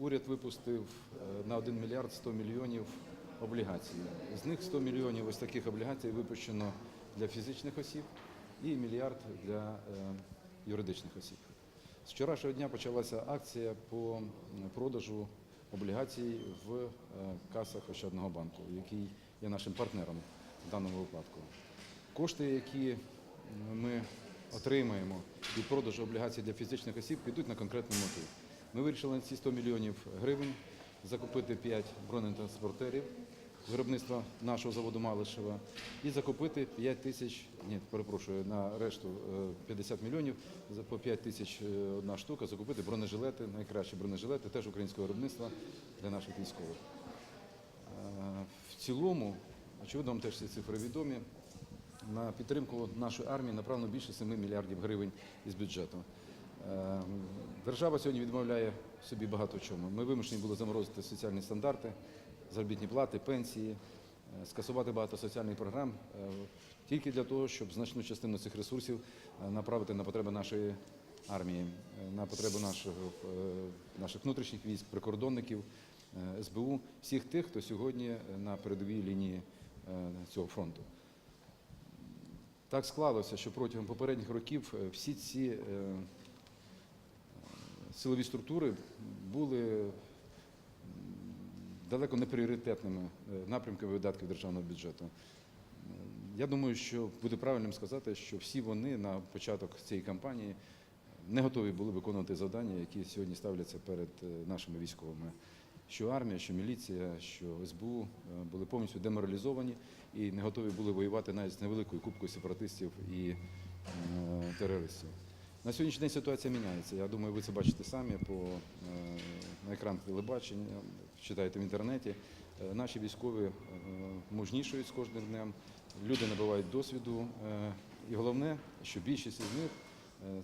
уряд випустив е, на 1 мільярд 100 мільйонів облігацій. З них 100 мільйонів ось таких облігацій випущено для фізичних осіб і мільярд для е, юридичних осіб. З вчорашнього дня почалася акція по продажу облігацій в е, касах Ощадного банку, який є нашим партнером в даному випадку. Кошти, які ми отримаємо від продажу облігацій для фізичних осіб, підуть на конкретну мету. Ми вирішили на ці 100 мільйонів гривень закупити 5 бронетранспортерів виробництва нашого заводу Малишева і закупити 5 тисяч, ні, перепрошую, на решту е, 50 мільйонів, по 5 тисяч е, одна штука, закупити бронежилети, найкращі бронежилети, теж українського виробництва для наших військових. Е, В цілому, очевидно, вам теж ці цифри відомі. На підтримку нашої армії направлено більше 7 мільярдів гривень із бюджету. Е, Держава сьогодні відмовляє собі багато чому. Ми вимушені були заморозити соціальні стандарти, заробітні плати, пенсії, е, скасувати багато соціальних програм е, тільки для того, щоб значну частину цих ресурсів направити на потреби нашої армії, на потреби е, наших внутрішніх військ, прикордонників, СБУ, всіх тих, хто сьогодні на передовій лінії цього фронту. Так склалося, що протягом попередніх років всі ці силові структури були далеко не пріоритетними е, напрямками видатків державного бюджету. Я думаю, що буде правильним сказати, що всі вони на початок цієї кампанії не готові були виконувати завдання, які сьогодні ставляться перед е, нашими військовими. Що армія, що міліція, що СБУ е, були повністю деморалізовані і не готові були воювати навіть з невеликою кубкою сепаратистів і терористів. На сьогоднішній день ситуація міняється. Я думаю, ви це бачите самі по е, на екранах телебачення, читаєте в інтернеті. Е, Наші військові е, мужнішують з кожним днем, люди набувають досвіду. І головне, що більшість із них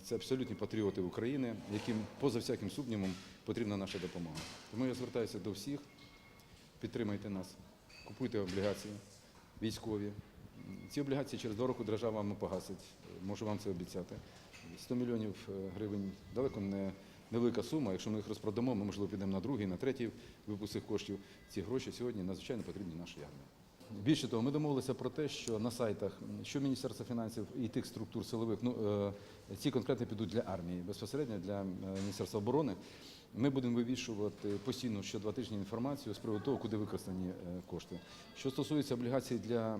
це абсолютні патріоти України, яким поза всяким сумнівом потрібна наша допомога. Тому я звертаюся до всіх, підтримайте нас, купуйте облігації військові. Ці облігації через два роки держава вам погасить, можу вам це обіцяти. 100 мільйонів е, гривень далеко не невелика сума. Якщо ми їх розпродамо, ми можливо підемо на другий, на третій випуск коштів. Ці гроші сьогодні надзвичайно потрібні нашій армії. Більше того, ми домовилися про те, що на сайтах, що Міністерства фінансів і тих структур силових, ну е, ці конкретно підуть для армії, безпосередньо для е, Міністерства оборони. Ми будемо вивішувати постійно що два тижні інформацію з приводу того, куди використані е, кошти. Що стосується облігацій для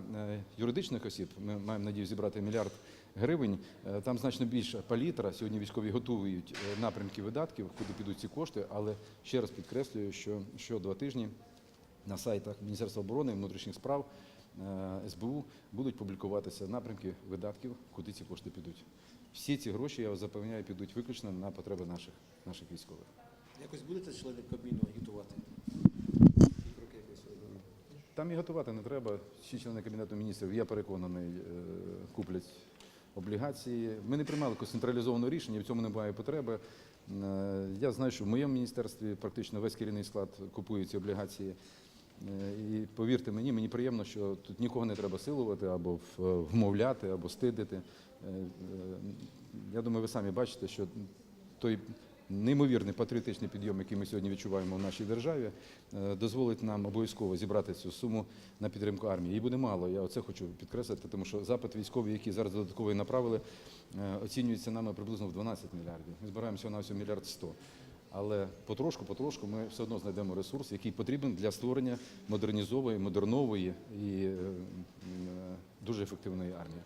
юридичних осіб, ми маємо надію зібрати мільярд гривень. Там значно більша палітра. Сьогодні військові готують напрямки видатків, куди підуть ці кошти. Але ще раз підкреслюю, що що два тижні на сайтах Міністерства оборони внутрішніх справ е, СБУ будуть публікуватися напрямки видатків, куди ці кошти підуть. Всі ці гроші, я вас запевняю, підуть виключно на потреби наших, наших військових. Якось будете члени Кабміну агітувати? Там і готувати не треба. Всі члени Кабінету міністрів, я переконаний, е, куплять облігації. Ми не приймали централізованого рішення, в цьому немає потреби. Е, Я знаю, що в моєму міністерстві практично весь керівний склад купує ці облігації. Е, І повірте мені, мені приємно, що тут нікого не треба силувати або вмовляти, або стидити. Е, е, Я думаю, ви самі бачите, що той неймовірний патріотичний підйом, який ми сьогодні відчуваємо в нашій державі, е, дозволить нам обов'язково зібрати цю суму на підтримку армії. Її буде мало. Я оце хочу підкреслити, тому що запит військовий, який зараз додатково направили, е, оцінюється нами приблизно в 12 мільярдів. Ми збираємося на всього мільярд 100. Але потрошку, потрошку ми все одно знайдемо ресурс, який потрібен для створення модернізованої, модернової і е, е, дуже ефективної армії.